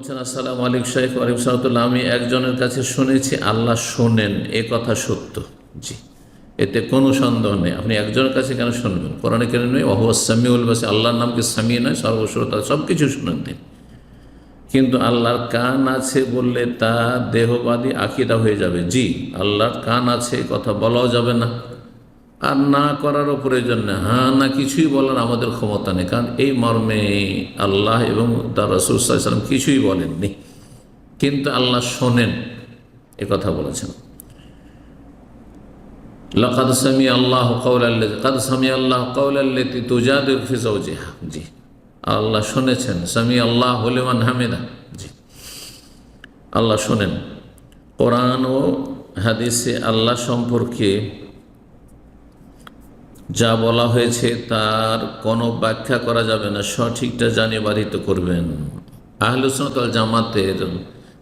বলছেন, আসসালামু আলাইকুম শাইখ আলিম সাহতুল্লাহ আমি একজনের কাছে শুনেছি, আল্লাহ শোনেন, এ কথা সত্য। জি, এতে কোনো সন্দেহ নেই। আপনি একজনের কাছে কেন শুনবেন? কোরআনে কেন নয় অহবা সামিউল বাসে আল্লাহর নামকে সামি নয় সর্বশ্রোতা সব কিছু শুনেন তিনি। কিন্তু আল্লাহর কান আছে বললে তা দেহবাদী আকিদা হয়ে যাবে। জি, আল্লাহর কান আছে কথা বলাও যাবে না। আর না করারও প্রয়োজন নেই। হ্যাঁ না কিছুই বলার আমাদের ক্ষমতা নেই। কারণ এই মর্মে আল্লাহ এবং তার রসুলাম কিছুই বলেননি। কিন্তু আল্লাহ শোনেন, এ কথা বলেছেন। লকাদ সামি আল্লাহ কৌলাল্লে কাদ সামি আল্লাহ কৌলাল্লেতি তুজাদুর ফিজাউজিহা জি, আল্লাহ শুনেছেন, সামি আল্লাহ হলিমান হামিদা। জি, আল্লাহ শোনেন। কোরআন ও হাদিসে আল্লাহ সম্পর্কে যা বলা হয়েছে তার কোনো ব্যাখ্যা করা যাবে না সঠিকটা জানিয়ে বাধিত করবেন। আহলুসনতল জামাতের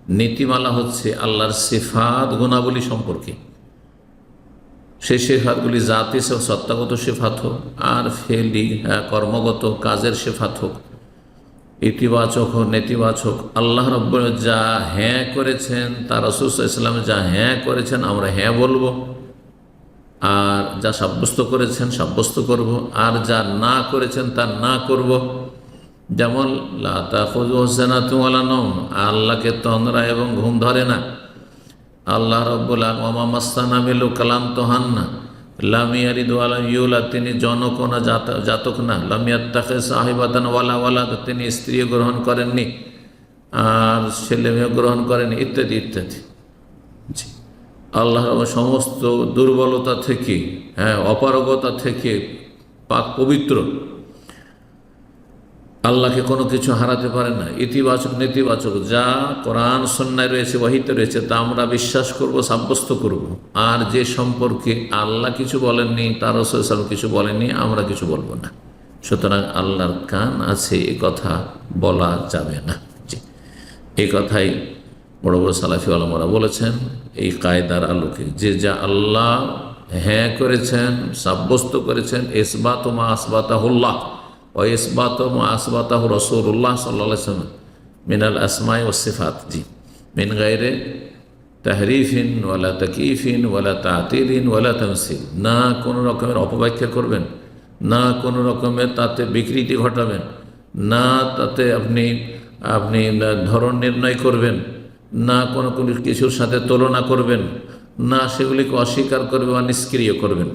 নীতিমালা হচ্ছে আল্লাহর সিফাত গুণাবলী সম্পর্কে। সেই সেফাতগুলি জাতি সে সত্তাগত সেফাত হোক আর ফেলি হ্যাঁ, কর্মগত কাজের সেফাত হোক ইতিবাচক হোক নেতিবাচক আল্লাহ রব্ব যা হ্যাঁ করেছেন তার রসুল ইসলাম যা হ্যাঁ করেছেন আমরা হ্যাঁ বলব। আর যা সাব্যস্ত করেছেন, সাব্যস্ত করব। আর যা না করেছেন, তা না করব। যেমন লাতা খুজ হোসেনা তুমালা নম আল্লাহকে তন্দ্রা এবং ঘুম ধরে না। আল্লাহ রব্বুল আমা মাস্তানা মিলু কালাম তোহান না লামিয়ারিদ ওয়ালা ইউলা তিনি জনক না জাত- জাতক না। লামিয়াত তাকে ওয়ালা তিনি স্ত্রী গ্রহণ করেননি। আর ছেলে মেয়ে গ্রহণ করেন ইত্যাদি ইত্যাদি। আল্লাহ সমস্ত দুর্বলতা থেকে হ্যাঁ অপারগতা থেকে পাক পবিত্র। আল্লাহকে কোনো কিছু হারাতে পারে না। ইতিবাচক, নেতিবাচক, যা কোরআন সন্ন্যায় রয়েছে ওয়াহিতে রয়েছে, তা আমরা বিশ্বাস করব, সাব্যস্ত করব। আর যে সম্পর্কে আল্লাহ কিছু বলেননি, তার রসুল কিছু বলেননি, আমরা কিছু বলব না। সুতরাং আল্লাহর কান আছে, এ কথা বলা যাবে না। এই কথাই বড় বড় সালাফি আলমরা বলেছেন, এই কায়দার আলোকে। যে যা আল্লাহ হ্যাঁ করেছেন, সাব্যস্ত করেছেন, ইসবাত মা আসবাতাহুল্লাহ ও ইসবাত মা আসবাতাহ রসুল্লাহ সাল্লা সাল্লাম মিনাল আসমাই ও সিফাত। জি। মিন গাইরে তাহরিফিন ওয়ালা তকিফিন ওয়ালা তাতিলিন ওয়ালা তমসিল। না কোনো রকমের অপব্যাখ্যা করবেন, না কোনো রকমের তাতে বিকৃতি ঘটাবেন, না তাতে আপনি আপনি ধরন নির্ণয় করবেন না কোনো কোনো কিছুর সাথে তুলনা করবেন না সেগুলিকে অস্বীকার করবে বা নিষ্ক্রিয় করবেন।